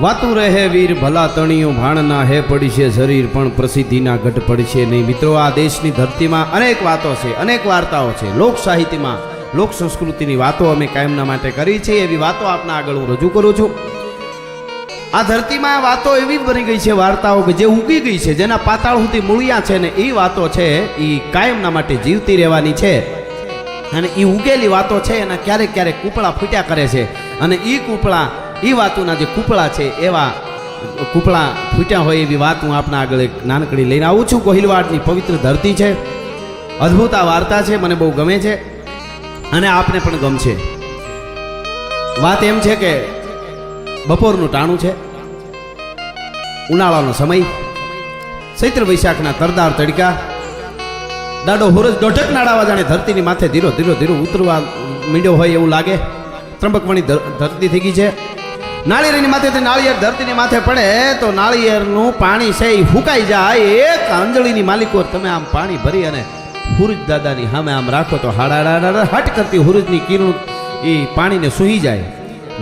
વાતું રહે વીર, ભલા તણીઓ, ભાણના હે પડીશે શરીર, પણ પ્રસિદ્ધિના ઘટ પડશે નહીં. મિત્રો, આ દેશની ધરતીમાં અનેક વાતો છે, અનેક વાર્તાઓ છે. લોક સાહિત્યમાં, લોક સંસ્કૃતિની વાતો અમે કાયમના માટે કરી છે. એવી વાતો આપના આગળ હું રજૂ કરું છું. આ ધરતીમાં વાતો એવી બની ગઈ છે, વાર્તાઓ કે જે ઉગી ગઈ છે, જેના પાતાળ સુધી મૂળિયા છે ને એ વાતો છે, એ કાયમના માટે જીવતી રહેવાની છે. અને એ ઉગેલી વાતો છે, એના ક્યારેક ક્યારેક કૂપળા ફૂટ્યા કરે છે. અને એ કૂપળા એ વાતોના જે કૂપળા છે, એવા કૂપળા ફૂટ્યા હોય એવી વાત હું આપના આગળ એક નાનકડી લઈને આવું છું. કોહિલવાડની પવિત્ર ધરતી છે. અદ્ભુત આ વાર્તા છે, મને બહુ ગમે છે અને આપને પણ ગમશે વાત એમ છે કે બપોરનું ટાણું છે, ઉનાળાનો સમય, ચૈત્ર વૈશાખના તરદાર તડકા, દાડો હોરજ દોઢક નાડાવા જાણે ધરતીની માથે ધીરો ધીરો ધીરો ઉતરવા મીંડ્યો હોય એવું લાગે. ત્રંબકવાણી ધરતી થઈ ગઈ છે. નાળિયેરની માથેથી નાળિયેર ધરતીની માથે પડે તો નાળિયેરનું પાણી છે એ ફૂંકાઈ જાય. એક અંજળીની માલિકો તમે આમ પાણી ભરી અને હુરુજ દાદાની સામે આમ રાખો તો હાડાડા હટ કરતી હુરજની કિરણ એ પાણીને સૂહી જાય.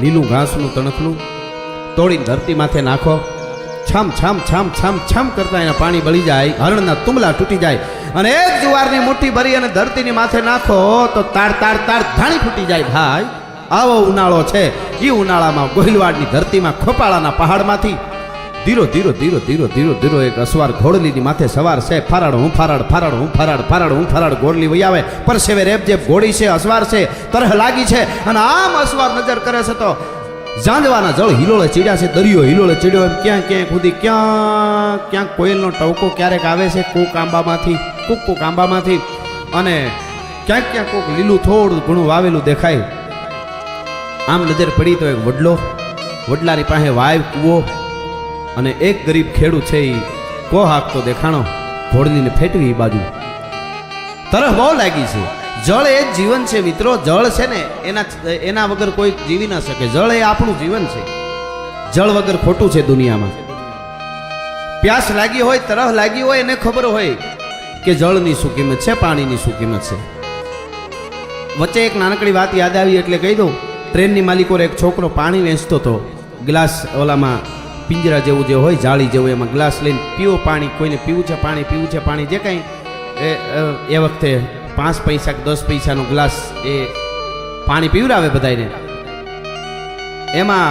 લીલું ઘાસનું તણખલું તોડીને ધરતી માથે નાખો. છમ છમ છમ છમ છમ કરતા એના પાણી બળી જાય. હરણના તુંબલા તૂટી જાય. અને એક જુવારની મુઠ્ઠી ભરી અને ધરતીની માથે નાખો તો તાર તાર તાર ધાણી ફૂટી જાય. ભાઈ આવો ઉનાળો છે. એ ઉનાળામાં ગોહિલવાડની ધરતીમાં ખોપાળાના પહાડમાંથી ધીરો ધીરો ધીરો ધીરો ધીરો ધીરો એક અસવાર ઘોડલીની માથે સવાર છે. ફરાડ હું ફરાડ ફરાડ હું ફરાડ ફરાડ હું ફરાડ ઘોડલી વહી આવે. પરસેવે રેપ જેપ ઘોડી છે, અસવાર છે, તરહ લાગી છે. અને આમ અસવાર નજર કરે છે તો ઝાંઝવાના જળ હિલોળે ચીડ્યા છે, દરિયો હિલોળે ચીડ્યો એમ ક્યાં ક્યાંય સુધી, ક્યાં ક્યાંક કોયલનો ટવકો ક્યારેક આવે છે કોક આંબામાંથી, કોક કોક આંબામાંથી. અને ક્યાંક ક્યાંક કોક લીલું થોડું ઘણું વાવેલું દેખાય. આમ નજર પડી તો એક વડલો, વડલાની પાસે વાય કૂવો અને એક ગરીબ ખેડૂત છે એ કો હાકતો દેખાણો, ઘોડલીને ફેટવી એ બાજુ. તરફ બહુ લાગી છે. જળ એ જ જીવન છે મિત્રો. જળ છે ને એના એના વગર કોઈ જીવી ન શકે. જળ એ આપણું જીવન છે. જળ વગર ખોટું છે દુનિયામાં. પ્યાસ લાગી હોય, તરહ લાગી હોય, એને ખબર હોય કે જળની શું કિંમત છે, પાણીની શું કિંમત છે. વચ્ચે એક નાનકડી વાત યાદ આવી, એટલે કહી દઉં. ટ્રેનની માલિકોને એક છોકરો પાણી વેચતો હતો. ગ્લાસ ઓલામાં પિંજરા જેવું જે હોય, જાળી જેવું, એમાં ગ્લાસ લઈને પીવો પાણી, કોઈને પીવું છે, પાણી, પીવું છે, પાણી, જે કંઈ. એ એ વખતે પાંચ પૈસા કે દસ પૈસાનો ગ્લાસ એ પાણી પીવડાવે બધાને એમાં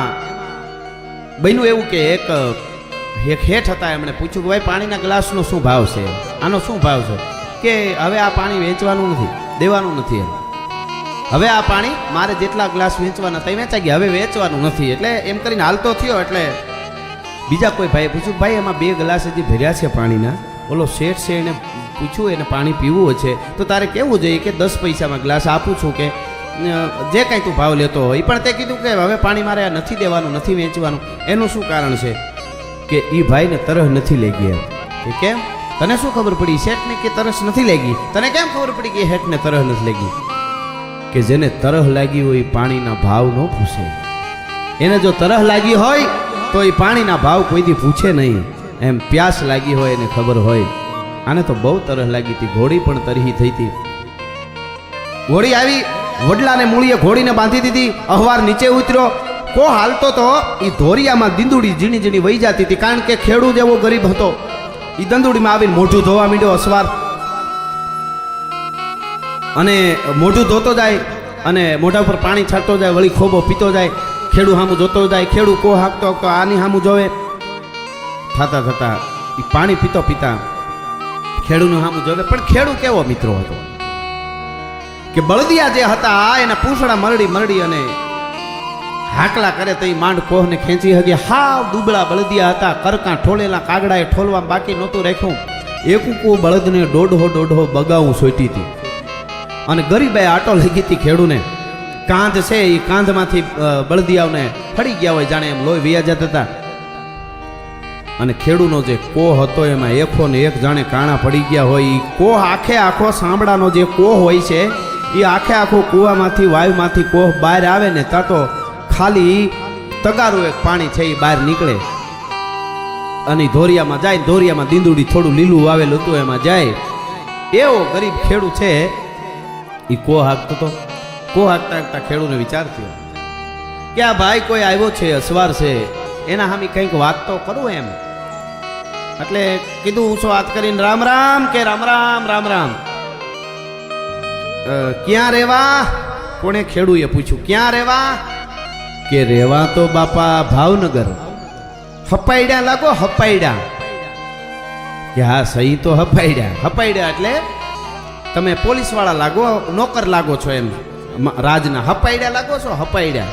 બન્યું એવું કે એક એક હેઠ હતા એમણે પૂછ્યું કે, ભાઈ, પાણીના ગ્લાસનો શું ભાવ છે? આનો શું ભાવ છે? કે હવે આ પાણી વેચવાનું નથી, દેવાનું નથી એમ. હવે આ પાણી મારે જેટલા ગ્લાસ વેચવાના તઈ વેચાઈ ગયા. હવે વેચવાનું નથી. એટલે એમ કરીને હાલતો થયો. એટલે બીજા કોઈ ભાઈએ પૂછ્યું, ભાઈ, એમાં બે ગ્લાસ હજી ભર્યા છે પાણીના? ઓલો શેઠ છે. એને પૂછ્યું, એને પાણી પીવું છે. તો તારે કેવું જોઈએ કે દસ પૈસામાં ગ્લાસ આપું છું કે જે કાંઈ તું ભાવ લેતો હોય. પણ તે કીધું કે હવે પાણી મારે આ નથી દેવાનું, નથી વેચવાનું. એનું શું કારણ છે? કે એ ભાઈને તરહ નથી લઈ ગયા કે કેમ તને શું ખબર પડી? શેઠને કે તરસ નથી લાગી? તને કેમ ખબર પડી કે હેઠને તરહ નથી લાગી? કે જેને તરહ લાગી હોય એ પાણીના ભાવ ન પૂછે. એને જો તરહ લાગી હોય, તો એ પાણીના ભાવ કોઈથી પૂછે નહીં. એમ પ્યાસ લાગી હોય એને ખબર હોય. આને તો બહુ તરહ લાગી હતી, ઘોડી પણ તરહી થઈ હતી. ઘોડી આવી, વડલાને મૂળીએ ઘોડીને બાંધી દીધી, અહવાર નીચે ઉતર્યો. કો હાલતો તો એ ધોરિયામાં દિંદુડી ઝીણી ઝીણી વહી જતી હતી, કારણ કે ખેડૂત એવો ગરીબ હતો. એ દંદુડીમાં આવીને મોઢું ધોવા માંડ્યો, અસવાર અને મોઢું ધોતો જાય અને મોઢા ઉપર પાણી છાંટતો જાય, વળી ખોબો પીતો જાય, ખેડૂ સામું જોતો જાય, ખેડૂ કો હાંકતો હાંકતો આની સામું જોવે. થતા થતા એ પાણી પીતો પીતા ખેડૂનું સામું જોવે. પણ ખેડૂ કેવો મિત્રો હતો? કે બળદિયા જે હતા, એના પૂંછડા મરડી મરડી અને હાકલા કરે તો એ માંડ કોહને ખેંચી હગે. હાવ દુબળા બળદિયા હતા, કરકા ઠોલેલા, કાગડાએ ઠોલવા બાકી નહોતું રાખ્યું. એકુકુ બળદને દોઢો દોઢો બગાવું સોટી હતી. અને ગરીબાએ આટો લઈ ગઈ હતી ખેડૂને. કાંધ છે એ કાંધમાંથી બળદિયાઓને ફળી ગયા હોય જાણે એમ લોહી વિયા જતા હતા. અને ખેડૂનો જે કોહ હતો એમાં એકો ને એક જાણે કાણા પડી ગયા હોય. એ કોહ આખે આખો સાંભળાનો જે કોહ હોય છે એ આખે આખો કૂવામાંથી, વાયુમાંથી કોહ બહાર આવે ને ત્યાં તો ખાલી તગારું એક પાણી છે એ બહાર નીકળે. અને ધોરિયામાં જાય ધોરિયામાં દીંદુડી થોડું લીલું વાવેલું હતું એમાં જાય. એવો ગરીબ ખેડૂત છે એ કો હાંકતો તો? કો હાંકતા હાંકતા ખેડૂને વિચાર થયો કે આ ભાઈ કોઈ આવ્યો છે, અસવાર છે, એના સામે કંઈક વાત તો કરું એમ. એટલે કીધું ઊંચો હાથ કરીને, રામ રામ, કે રામ રામ રામ રામ. ક્યાં રહેવા કોણે ખેડૂએ પૂછ્યું, ક્યાં રહેવા કે રહેવા તો બાપા ભાવનગર. હપાઈડ્યા લાગો હપાઈડ્યા કે, હા, સહી તો હપાઈડ્યા હપાઈડ્યા એટલે તમે પોલીસવાળા લાગો, નોકર લાગો છો એમ. રાજના હપાઈડ્યા લાગો છો હપાઈડ્યા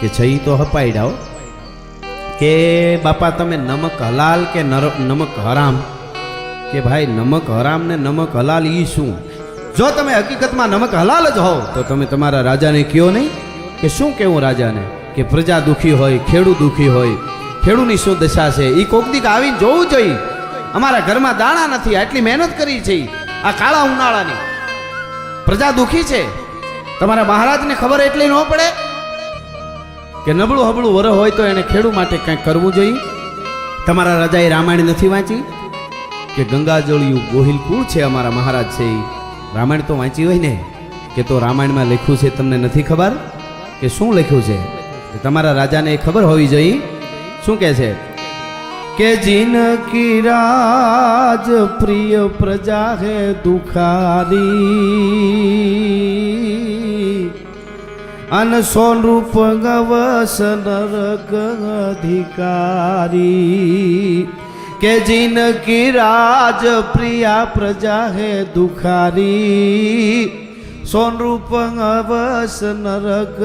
કે સહી તો હપાઈડ્યા કે બાપા તમે નમક હલાલ કે નમક હરામ? કે ભાઈ નમક હરામ ને નમક હલાલ ઈ શું? જો તમે હકીકતમાં નમક હલાલ જ હોવ, તો તમે તમારા રાજાને કયો નહીં? કે શું કેવું રાજાને? કે પ્રજા દુઃખી હોય, ખેડૂત દુખી હોય ખેડૂની શું દશા છે? એ કોક દીક આવીને જોવું જોઈએ અમારા ઘરમાં દાણા નથી, આટલી મહેનત કરી છે આ કાળા ઉનાળાની. પ્રજા દુખી છે. તમારા મહારાજને ખબર એટલી ન પડે કે નબળું હબળું વર હોય તો એને ખેડૂ માટે કંઈક કરવું જોઈએ? તમારા રાજાએ રામાયણ નથી વાંચી કે ગંગાજળિયું ગોહિલ કુળ છે અમારા મહારાજ છે એ? રામાયણ તો વાંચી હોય ને? કે તો રામાયણમાં લખ્યું છે તમને નથી ખબર? કે શું લખ્યું છે? તમારા રાજાને એ ખબર હોવી જોઈએ? શું કહે છે? કે જિનકી રાજ પ્રિય પ્રજા હે દુખારી. અન સ્વરૂપ ગવસ નરક અધિકારી. કે જિનકી રાજ પ્રિયા પ્રજા હે દુખારી. સોનરૂપ અવસ નરક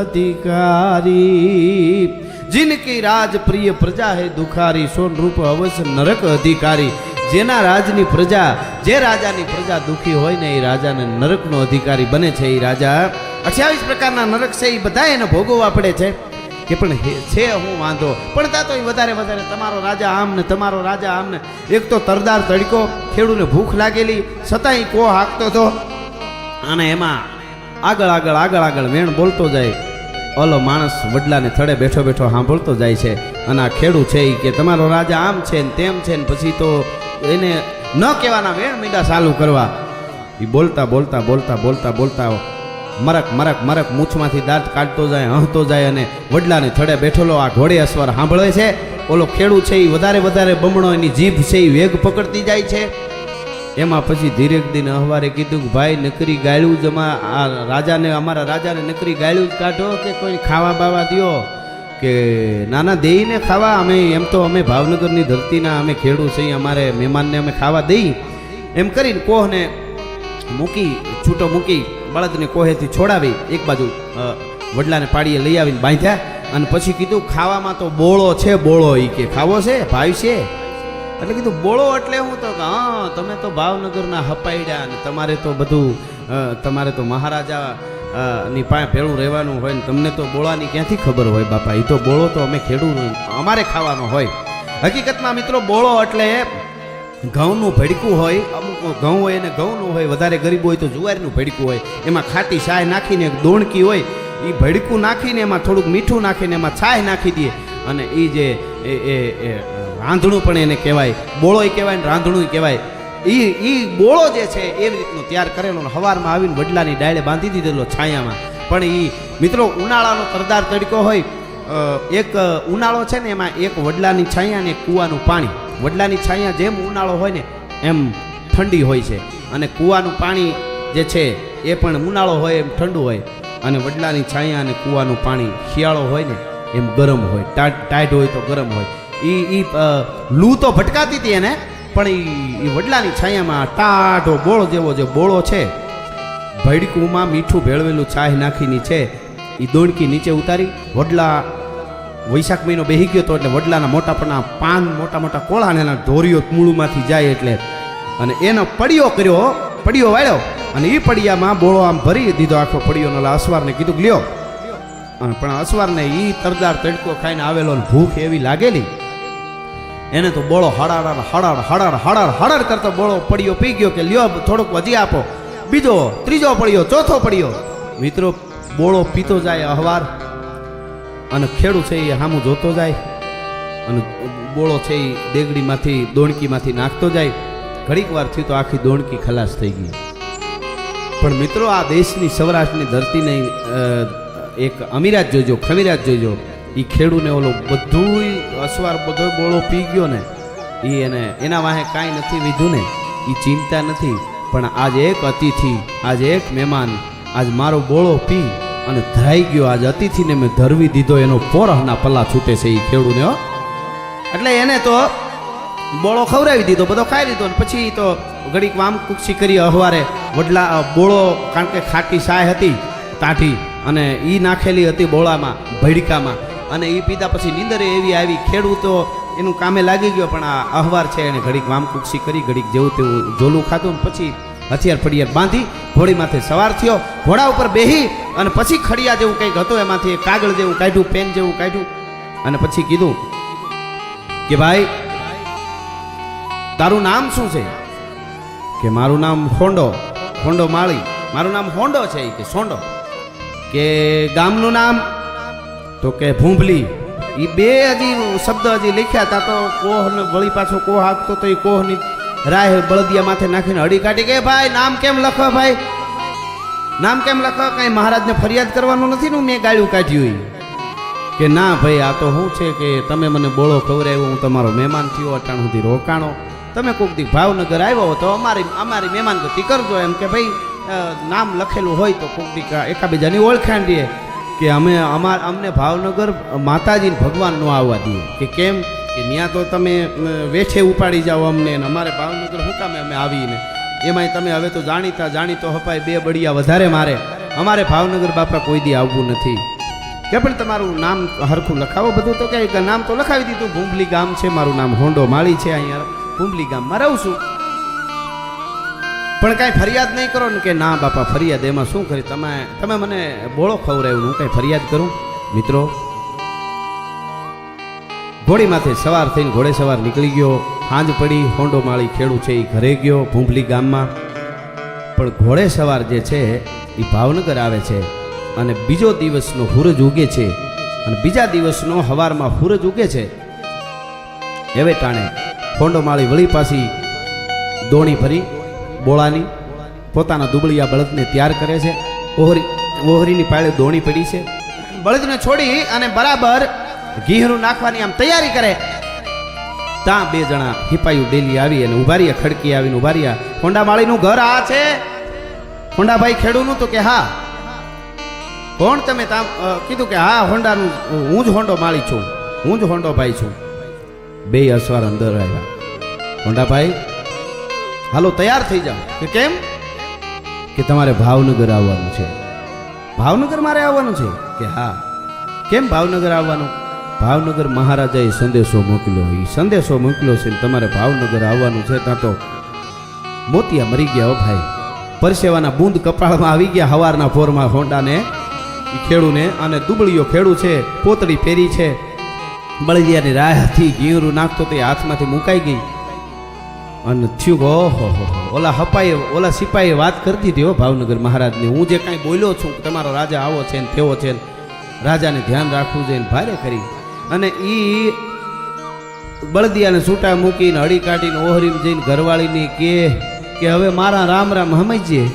અધિકારી. જિનકી રાજ પ્રિય પ્રજા હે દુખારી સોનરૂપ અવસ નરક અધિકારી. જેના રાજની પ્રજા, જે રાજાની પ્રજા દુખી હોય ને એ રાજાને નરકનો અધિકારી બને છે એ રાજા. અઠ્યાવીસ પ્રકારના નરક છે એ બધા એને ભોગવવા પડે છે. કે પણ છે હું વાંધો. પણ તા તો એ વધારે વધારે તમારો રાજા આમ ને તમારો રાજા આમ ને. એક તો તરદાર તડકો, ખેડૂને ભૂખ લાગેલી, છતાંય કો હાંકતો હતો અને એમાં આગળ આગળ આગળ આગળ વેણ બોલતો જાય. ઓલો માણસ વડલાને થડે બેઠો બેઠો સાંભળતો જાય છે. અને આ ખેડૂ છે એ કે, તમારો રાજા આમ છે ને તેમ છે ને પછી તો એને ન કહેવાના વેણ મીંડા ચાલુ કરવા. એ બોલતા બોલતા બોલતા બોલતા બોલતા મરક મરક મરક મૂછમાંથી દાંત કાઢતો જાય હંતો જાય અને વડલાને થડે બેઠેલો આ ઘોડે અસવાર સાંભળે છે. ઓલો ખેડૂ છે એ વધારે વધારે બમણો એની જીભ છે એ વેગ પકડતી જાય છે. એમાં પછી ધીરેક દિન અહવારે કીધું કે ભાઈ, નકરી ગાળ્યું જ આ રાજાને, અમારા રાજાને નકરી ગાળ્યું જ કાઢો કે કોઈ ખાવા બાવા દ્યો કે નાના દેઈને ખાવા, અમે એમ તો અમે ભાવનગરની ધરતીના, અમે ખેડૂત છીએ, અમારે મહેમાનને અમે ખાવા દઈ. એમ કરીને કોહને મૂકી, છૂટો મૂકી, બળદને કોહેથી છોડાવી, એક બાજુ વડલાને પાડીએ લઈ આવીને બાંધ્યા અને પછી કીધું, ખાવામાં તો બોળો છે, બોળો એ કે, ખાવો છે ભાઈ છે એટલે કીધું બોળો એટલે હું તો હા, તમે તો ભાવનગરના હપાઈડ્યા અને તમારે તો બધું તમારે તો મહારાજા ની પાસે ભેળું રહેવાનું હોય ને તમને તો બોળાની ક્યાંથી ખબર હોય બાપા? એ તો બોળો તો અમે ખેડૂત અમારે ખાવાનો હોય. હકીકતમાં મિત્રો, બોળો એટલે ઘઉંનું ભડકું હોય, અમુક ઘઉં હોય અને ઘઉંનું હોય, વધારે ગરીબ હોય તો જુવારનું ભડકું હોય. એમાં ખાટી છાય નાખીને એક દોણકી હોય એ ભડકું નાખીને એમાં થોડુંક મીઠું નાખીને એમાં છાય નાખી દે. અને એ જે એ રાંધણું પણ એને કહેવાય, બોળોય કહેવાય ને રાંધણું કહેવાય. એ એ બોળો જે છે એવી રીતનું તૈયાર કરેલો હવારમાં આવીને વડલાની ડાળે બાંધી દીધેલો છાયામાં. પણ એ મિત્રો, ઉનાળાનો તરદાર તડકો હોય એક ઉનાળો છે ને એમાં એક વડલાની છાયા અને કૂવાનું પાણી. વડલાની છાયા જેમ ઉનાળો હોય ને એમ ઠંડી હોય છે. અને કૂવાનું પાણી જે છે એ પણ ઉનાળો હોય એમ ઠંડુ હોય. અને વડલાની છાયા અને કૂવાનું પાણી શિયાળો હોય ને એમ ગરમ હોય. ટાઈટ હોય તો ગરમ હોય. એ એ લૂ તો ભટકાતી હતી એને, પણ એ વડલાની છાયામાં ટાઢો બોળો જેવો જે બોળો છે, ભડકુમાં મીઠું ભેળવેલું છાય નાખીની છે એ દોણકી નીચે ઉતારી, વડલા, વૈશાખ મહિનો બેહી ગયો હતો એટલે વડલાના મોટા પના પાન મોટા મોટા કોળા અને એના ઢોરીઓ મૂળમાંથી જાય એટલે. અને એનો પડિયો કર્યો, પડિયો વાળ્યો, અને એ પડિયામાં બોળો આમ ભરી દીધો, આખો પડિયો નલા અસવારને કીધું, લ્યો. પણ અસવારને એ તરદાર તડકો ખાઈને આવેલો ભૂખ એવી લાગેલી એને તો બોળો હડાડ હડાડ હડાડ હડાડ હડાડ કરતો બોળો પડ્યો, પી ગયો કે લ્યો થોડોક વધી આપો. બીજો, ત્રીજો પડ્યો, ચોથો પડ્યો. મિત્રો, બોળો પીતો જાય અહવાર, અને ખેડૂ છે એ સામું જોતો જાય, અને બોળો છે એ દેગડીમાંથી, દોણકીમાંથી નાખતો જાય. ઘડીક વાર થયું તો આખી દોણકી ખલાસ થઈ ગઈ. પણ મિત્રો, આ દેશની સૌરાષ્ટ્રની ધરતીને એક અમીરાત જોજો, ખમીરાત જોજો. એ ખેડૂને ઓલો બધુંય અસવાર બધો બોળો પી ગયો ને, એ એને એના વાહે કાંઈ નથી લીધું ને, એ ચિંતા નથી. પણ આજ એક અતિથિ, આજ એક મહેમાન, આજ મારો બોળો પી અને ધરાઈ ગયો. આજ અતિથિને મેં ધરવી દીધો, એનો પોરહના પલ્લા છૂટે છે એ ખેડૂને, હો. એટલે એને તો બોળો ખવડાવી દીધો, બધો ખાઈ લીધો ને પછી તો ઘડીક વામ કુક્ષી કરી અહવારે વડલા બોળો કારણ કે ખાટી સાય હતી, તાઠી અને એ નાખેલી હતી બોળામાં, ભડકામાં. અને એ પીધા પછી નીંદરે એવી આવી ખેડૂતો, એનું કામે લાગી ગયો, પણ આ અહવાર છે એને ઘડીક વામ કુક્ષી કરી, ઘડીક જેવું તેવું જોલું ખાધું પછી હથિયાર ફળિયાર બાંધી, ઘોડી માથે સવાર થયો. ઘોડા ઉપર બેહી અને પછી ખડિયા જેવું કંઈક હતું, એમાંથી કાગળ જેવું કાઢ્યું, પેન જેવું કાઢ્યું. અને પછી કીધું કે ભાઈ, તારું નામ શું છે? કે મારું નામ હોંડો હોંડો માળી. મારું નામ હોંડો છે કે, સોંડો. કે ગામનું નામ? તો કે ભૂંભલી એ બે હજી શબ્દ હજી લખ્યા તા તો કોહ ને વળી પાછો કોહ આપતો તો એ કોહની રાહ બળદિયા માથે નાખીને હડી કાઢી કે ભાઈ, નામ કેમ લખો ભાઈ? નામ કેમ લખો? કઈ મહારાજને ફરિયાદ કરવાનું નથી ને મેં ગાળ્યું કાઢ્યું કે ના ભાઈ, આ તો શું છે કે તમે મને બોળો ખવડાવ્યો, હું તમારો મહેમાન થયો, અટાણ સુધી રોકાણો. તમે કોઈક દી ભાવનગર આવ્યો તો અમારી અમારી મહેમાન ગતિ કરજો એમ કે ભાઈ નામ લખેલું હોય તો કોઈક દી એકાબીજાની ઓળખાણ દે કે અમે અમાર અમને ભાવનગર માતાજીને ભગવાન નો આવવા દઈએ. કે કેમ? કે ત્યાં તો તમે વેઠે ઉપાડી જાઓ અમને ને અમારે ભાવનગર શું કામે અમે આવીને? એમાંય તમે હવે તો જાણીતા જાણીતો હપાય બે બળિયા વધારે મારે. અમારે ભાવનગર બાપા કોઈ દી આવવું નથી. કે પણ તમારું નામ હરખું લખાવો બધું તો કે નામ તો લખાવી દીધું. ભૂંબલી ગામ છે, મારું નામ હોંડો માળી છે અહીંયા. ભૂંબલી ગામમાં રહું છું. પણ કાંઈ ફરિયાદ નહીં કરો ને કે, ના બાપા, ફરિયાદ એમાં શું કરી? તમે તમે મને બોળો ખવડાવ્યું હું કાંઈ ફરિયાદ કરું? મિત્રો, ઘોડીમાંથી સવાર થઈને ઘોડે સવાર નીકળી ગયો. હાંજ પડી, હોંડો માળી ખેડૂ છે એ ઘરે ગયો, ભૂંભલી ગામમાં. પણ ઘોડે સવાર જે છે, એ ભાવનગર આવે છે અને બીજો દિવસનો સૂરજ ઉગે છે અને બીજા દિવસનો હવારમાં સૂરજ ઉગે છે. એવે ટાણે હોંડો માળી વળી પાછી દોણી ભરી બોળાની, પોતાના દુબળિયા બળદને તૈયાર કરે છે. ઓહરી, ઓહરીની પાળે દોણી પડી છે. બળદને છોડી અને બરાબર ઘીહરું નાખવાની આમ તૈયારી કરે. ત્યાં બે જણા હિપાયું ડેલી આવી અને ઊભા ખડકી આવીને ઊભા રહ્યા હોંડામાળીનું ઘર આ છે. હોંડાભાઈ ખેડૂનું તો કે હા. કોણ તમે કીધું કે હા, હોંડાનું, હું જ હોંડો માળી છું. હું જ હોંડો ભાઈ છું. બે અસવાર અંદર આવ્યા. હોંડાભાઈ હાલો, તૈયાર થઈ જાઓ. કે કેમ? કે તમારે ભાવનગર આવવાનું છે. ભાવનગર મારે આવવાનું છે? કે હા. કેમ ભાવનગર આવવાનું? ભાવનગર મહારાજાએ સંદેશો મોકલ્યો. એ સંદેશો મોકલ્યો છે તમારે ભાવનગર આવવાનું છે, ત્યાં તો મોતિયા મરી ગયા હો ભાઈ. પરસેવાના બૂંદ કપાળમાં આવી ગયા હવારના ફોરમાં હોંડાને ખેડૂને, અને દુબળીઓ ખેડૂ છે, પોતળી પહેરી છે. બળદિયાની રાહથી ઘીરું નાખતો તે હાથમાંથી મુકાઈ ગઈ. અને થયું કે ઓહો ઓલા હપાઈએ ઓલા સિપાહીએ વાત કરી દીધી હો ભાવનગર મહારાજની. હું જે કાંઈ બોલ્યો છું તમારો રાજા આવો છે ને તેવો છે ને રાજાને ધ્યાન રાખવું જોઈએ ને ભારે કરી. અને એ બળદિયાને છૂટા મૂકીને, હળી કાઢીને, ઓહરીને જઈને ઘરવાળીની કે કે હવે મારા રામ રામ સમજીએ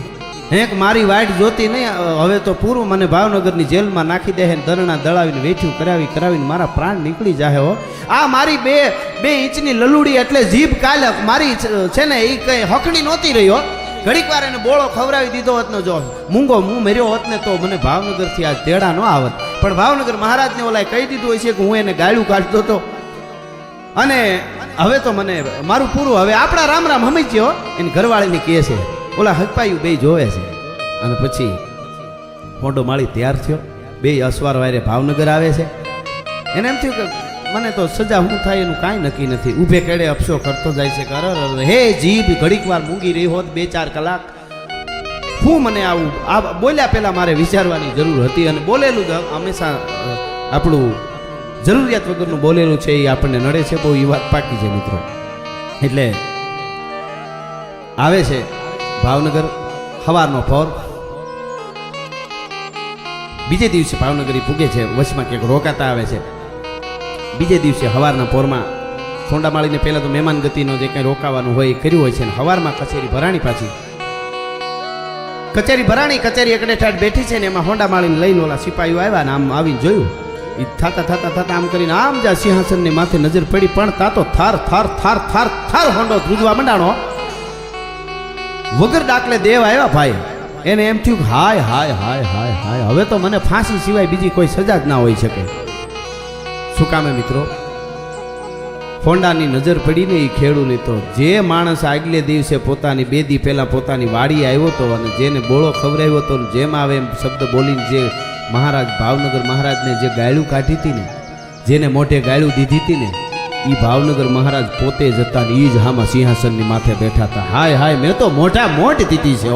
હેંક મારી વાઈટ જોતી નહીં, હવે તો પૂરું મને ભાવનગરની જેલમાં નાખી દે ને દરણા દળાવીને વેઠ્યું, કરાવી, કરાવીને મારા પ્રાણ નીકળી જાય હો. આ મારી બે બે ઇંચની લલુડી એટલે જીભ કાલે મારી છે ને એ કઈ હકડી નહોતી રહ્યો ઘડીક વાર એને બોળો ખવડાવી દીધો હોત ને જો. મૂંગો મું મેર્યો હોત ને તો મને ભાવનગરથી આ તેડા ન આવત. પણ ભાવનગર મહારાજને ઓલાએ કહી દીધું હોય છે કે હું એને ગાળું કાઢતો હતો અને હવે તો મને મારું પૂરું હવે આપણા રામ રામ સમજ્યો એની ઘરવાળીને કહે છે, ઓલા હકપાયું બે જોવે છે. અને પછી ફોટો માળી તૈયાર થયો. બે અસવાર વાયરે ભાવનગર આવે છે. એને એમ થયું કે મને તો સજા શું થાય એનું કાંઈ નક્કી નથી. ઊભે કેડે અફસો કરતો જાય છે કે અરર અરર, હે જીભ ઘડીક વાર મૂંગી રહી હોત બે ચાર કલાક. હું મને આવું આ બોલ્યા પહેલાં મારે વિચારવાની જરૂર હતી અને બોલેલું તો હંમેશા આપણું જરૂરિયાત વગરનું બોલેલું છે એ આપણને નડે છે બહુ એ વાત પાકી છે મિત્રો. એટલે આવે છે ભાવનગર સવારનો ફોર બીજે દિવસે ભાવનગર પૂગે છે વચમાં ક્યાંક રોકાતા આવે છે. બીજે દિવસે હવારના પોરમાં સોંડામાળીને પહેલાં તો મહેમાન ગતિનો જે કંઈ રોકાવાનું હોય એ કર્યું હોય છે ને હવારમાં કચેરી ભરાણી પાછી. કચેરી ભરાણી, કચેરી એકડે ઠાઠ બેઠી છે ને એમાં હોંડા માળીને લઈને ઓલા સિપાહીઓ આવ્યા ને આમ આવીને જોયું. એ થાતા થાતા થાતા આમ કરીને આમ જા સિંહાસનની માથે નજર પડી, પણ તાતો થાર થાર થાર થાર થાર હોંડો ધ્રુજવા મંડાણો. વગર ડાકલે દેવ આવ્યા ભાઈ. એને એમ થયું હાય હાય હાય હાય હાય. હવે તો મને ફાંસી સિવાય બીજી કોઈ સજા જ ના હોઈ શકે. શું કામે મિત્રો? ફોંડાની નજર પડીને એ ખેડૂને તો જે માણસ આગલે દિવસે પોતાની બે દી પહેલા પોતાની વાડી આવ્યો હતો અને જેને બોળો ખવડાવ્યો હતો જેમ આવે એમ શબ્દ બોલીને જે મહારાજ, ભાવનગર મહારાજને જે ગાયલું કાઢી હતી ને, જેને મોઢે ગાયલું દીધી હતી ને એ ભાવનગર મહારાજ પોતે જ હતા ને એ જ હામાં સિંહાસનની માથે બેઠા હતા. હાય હાય, મેં તો મોઢા મોટ દીધી છે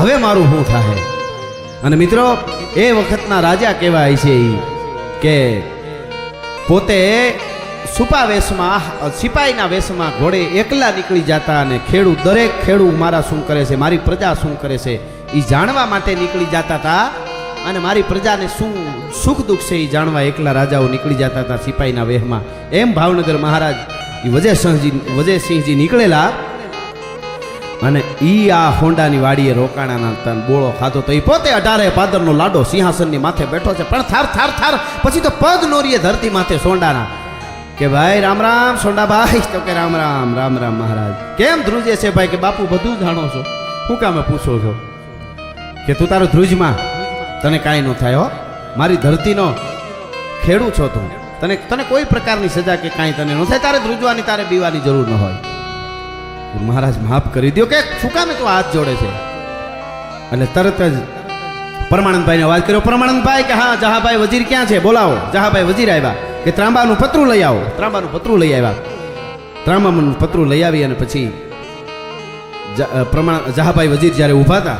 હવે મારું શું થાય અને મિત્રો, એ વખતના રાજા કહેવાય છે એ કે પોતે સુપા વેશમાં, સિપાહીના વેશમાં ઘોડે એકલા નીકળી જતા અને ખેડૂત દરેક ખેડૂત મારા શું કરે છે, મારી પ્રજા શું કરે છે એ જાણવા માટે નીકળી જતા હતા અને મારી પ્રજાને શું સુખ દુઃખ છે એ જાણવા એકલા રાજાઓ નીકળી જતા હતા સિપાહીના વેહમાં. એમ ભાવનગર મહારાજ એ વજયસિંહજી વજયસિંહજી નીકળેલા. અને ઈ આ હોંડાની વાડીએ રોકાણાના તન બોળો ખાધો તો એ પોતે અઢારે પાદરનો લાડો સિંહાસનની માથે બેઠો છે. પણ થાર થાર થાર, પછી તો પગ નોરીએ ધરતી માથે સોંડાના. કે ભાઈ રામ રામ, સોંડાભાઈ. તો કે રામ રામ રામ રામ મહારાજ. કેમ ધ્રુજે છે ભાઈ કે બાપુ બધું જાણો છો? હું કામે પૂછો છો? કે તું તારો ધ્રુજમાં? તને કાંઈ ન થાય, હો. મારી ધરતીનો ખેડૂ છો તું. તને તને કોઈ પ્રકારની સજા કે કાંઈ તને ન થાય. તારે ધ્રુજવાની, તારે બીવાની જરૂર ન હોય. મહારાજ માફ કરી દો કે શું કામે તું હાથ જોડે છે. એટલે તરત જ પરમાનંદભાઈને અવાજ કર્યો, પરમાનંદભાઈ કે હા, જહાભાઈ વજીર ક્યાં છે? બોલાવો. જહાભાઈ વજીર આવ્યા. કે ત્રાંબાનું પતરું લઈ આવો. ત્રાંબાનું પતરું લઈ આવ્યા. ત્રાંબાનું પતરું લઈ આવી અને પછી પ્રમાણ, જહાભાઈ વજીર જ્યારે ઊભા હતા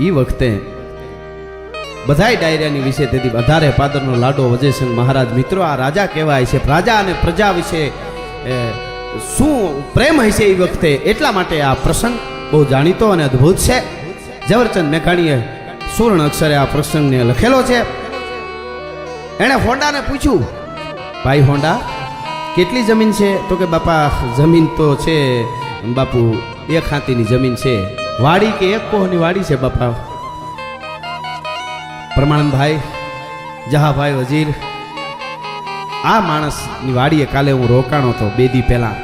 એ વખતે બધાય ડાયરિયાની વિશે તેથી વધારે પાદરનો લાડો વજયસિંહ મહારાજ મિત્રો, આ રાજા કહેવાય છે, રાજા અને પ્રજા વિશે શું પ્રેમ હશે એ વખતે? એટલા માટે આ પ્રસંગ બહુ જાણીતો અને અદ્ભુત છે. ઝવરચંદ મેઘાણીએ સુવર્ણ અક્ષરે આ પ્રસંગને લખેલો છે. એણે હોન્ડાને પૂછ્યું, ભાઈ હોન્ડા કેટલી જમીન છે? તો કે, બાપા, જમીન તો છે, બાપુ, એક હાથીની જમીન છે. વાડી કે એક કોહની વાડી છે, બાપા? પ્રમાણભાઈ જહાભાઈ વજીર આ માણસની વાડીએ કાલે હું રોકાણો હતો, બે દી પહેલા.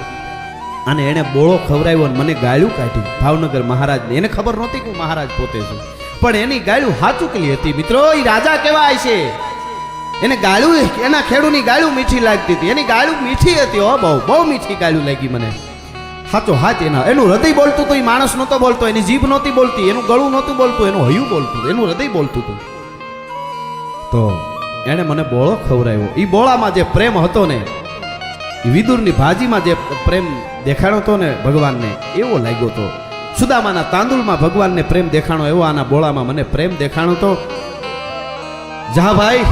અને એણે બોળો ખવડાવ્યો અને મને ગાળ્યું કાઢી. ભાવનગર મહારાજને. એને ખબર નહોતી કે હું મહારાજ પોતે છું. પણ એની ગાળ્યું હાચુકલી હતી. મિત્રો એ રાજા કેવાય છે. એને ગાળ્યું, એના ખેડૂની ગાળ્યું મીઠી લાગતી હતી. એની ગાળ્યું મીઠી હતી, હો, બહુ બહુ મીઠી ગાળ્યું લાગી મને. સાચો હાથ એના. એનું હૃદય બોલતું હતું એ માણસ નહોતો બોલતો, એની જીભ નહોતી બોલતી, એનું ગળું નહોતું બોલતું, એનું હયું બોલતું, એનું હૃદય બોલતું હતું. તો એણે મને બોળો ખવડાવ્યો. એ બોળામાં જે પ્રેમ હતો ને વિદુરની ભાજીમાં જે પ્રેમ દેખાણો હતો ને ભગવાનને, એવો લાગ્યો હતો સુદામાના તાંદુળમાં ભગવાનને પ્રેમ દેખાણો એવો, આના બોળામાં મને પ્રેમ દેખાણો તો. જહાભાઈ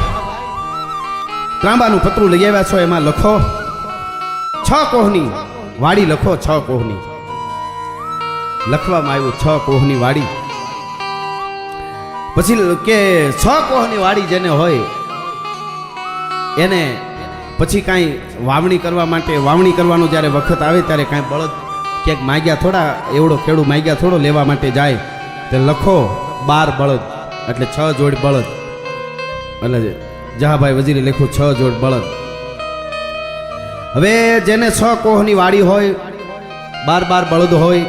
ત્રાંબાનું પતરું લઈ આવ્યા છો, એમાં લખો. છ કોહની વાડી લખો, છ કોહની. લખવામાં આવ્યું છ કોહની વાડી. પછી કે છ કોહની વાડી જેને હોય એને પછી કાંઈ વાવણી કરવા માટે, વાવણી કરવાનો જ્યારે વખત આવે ત્યારે કાંઈ બળદ ક્યાંક માગ્યા થોડા, એવડો ખેડૂ માગ્યા થોડો લેવા માટે જાય, તે લખો બાર બળદ, એટલે છ જોડ બળદ. એટલે જહાભાઈ વજીરે લખ્યું છ જોડ બળદ. હવે જેને છ કોહની વાડી હોય, બાર બાર બળદ હોય,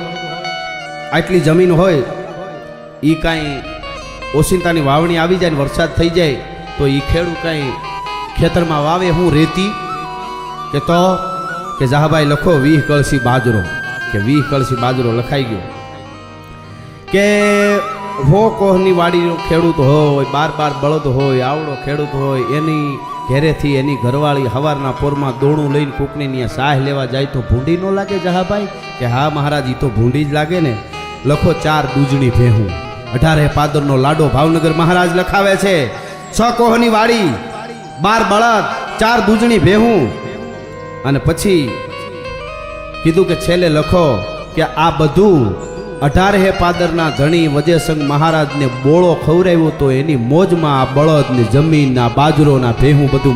આટલી જમીન હોય એ કાંઈ ઓશિંતાની વાવણી આવી જાય ને વરસાદ થઈ જાય, તો એ ખેડૂત કાંઈ ખેતરમાં વાવે હું રેતી કે તો કે જહાભાઈ લખો વીહ કળશી બાજરો. કે વીહ કળસી બાજરો લખાઈ ગયો. કે હો કોહની વાડીનો ખેડૂત હોય, બાર બાર બળદ હોય, આવડો ખેડૂત હોય, એની ઘેરેથી એની ઘરવાળી હવારના પોરમાં દોણું લઈને કૂકની ત્યાં સાહ લેવા જાય તો ભૂંડી ન લાગે જહાભાઈ કે હા મહારાજ એ તો ભૂંડી જ લાગે ને. લખો ચાર દૂજણી ભેહું. અઢારે પાદરનો લાડો ભાવનગર મહારાજ લખાવે છે. છ કોહની વાડી બાર બળદ ચાર દૂજણી ભેહું. અને પછી કીધું કે છેલ્લે લખો કે આ બધું અઢારે પાદરના ધણી વજયસંગ મહારાજને બોળો ખવરાવ્યો તો એની મોજમાં આ બળદ ને જમીન ના બાજરો ના ભેહું બધું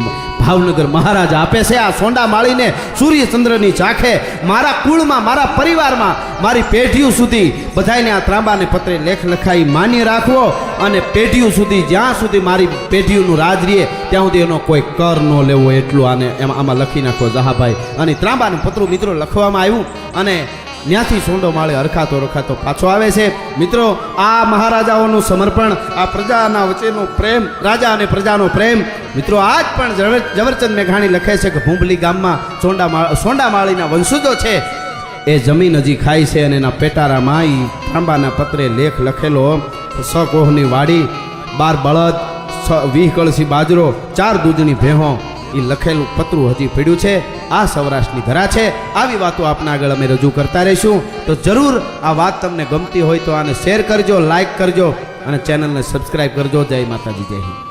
ભાવનગર મહારાજ આપે છે, આ સોંડા માળીને સૂર્યચંદ્રની ઝાંખે મારા કુળમાં, મારા પરિવારમાં, મારી પેઢીઓ સુધી બધાયને આ ત્રાંબાને પત્રે લેખ લખાઈ માન્ય રાખવો અને પેઢીઓ સુધી, જ્યાં સુધી મારી પેઢીઓનું રાજ રહીએ, ત્યાં સુધી એનો કોઈ કર ન લેવો એટલું આને એમાં આમાં લખી નાખો જહાભાઈ અને ત્રાંબાનું પત્રો મિત્રો લખવામાં આવ્યું અને ત્યાંથી સોંડો માળે હરખાતો રખાતો પાછો આવે છે. મિત્રો, આ મહારાજાઓનું સમર્પણ, આ પ્રજાના વચ્ચેનો પ્રેમ, રાજા અને પ્રજાનો પ્રેમ. મિત્રો, આજ પણ ઝવરચંદ મેઘાણી લખે છે કે ભૂંબલી ગામમાં સોંડા માળ સોંડા માળીના વંશુજો છે. એ જમીન હજી ખાય છે અને એના પેટારામાં માઈ તાંબાના પત્રે લેખ લખેલો. સ કોહની વાડી, બાર બળદ વીહ કળસી બાજરો, ચાર દૂધની ભેહો એ લખેલું પતરું હજી પડ્યું છે, આ સૌરાષ્ટ્રની ધરા છે, આવી વાતો આપના આગળ અમે રજૂ કરતા રહીશું. તો જરૂર આ વાત તમને ગમતી હોય તો આને શેર કરજો લાઇક કરજો અને ચેનલને સબસ્ક્રાઈબ કરજો. જય માતાજી, જય હિન્દ.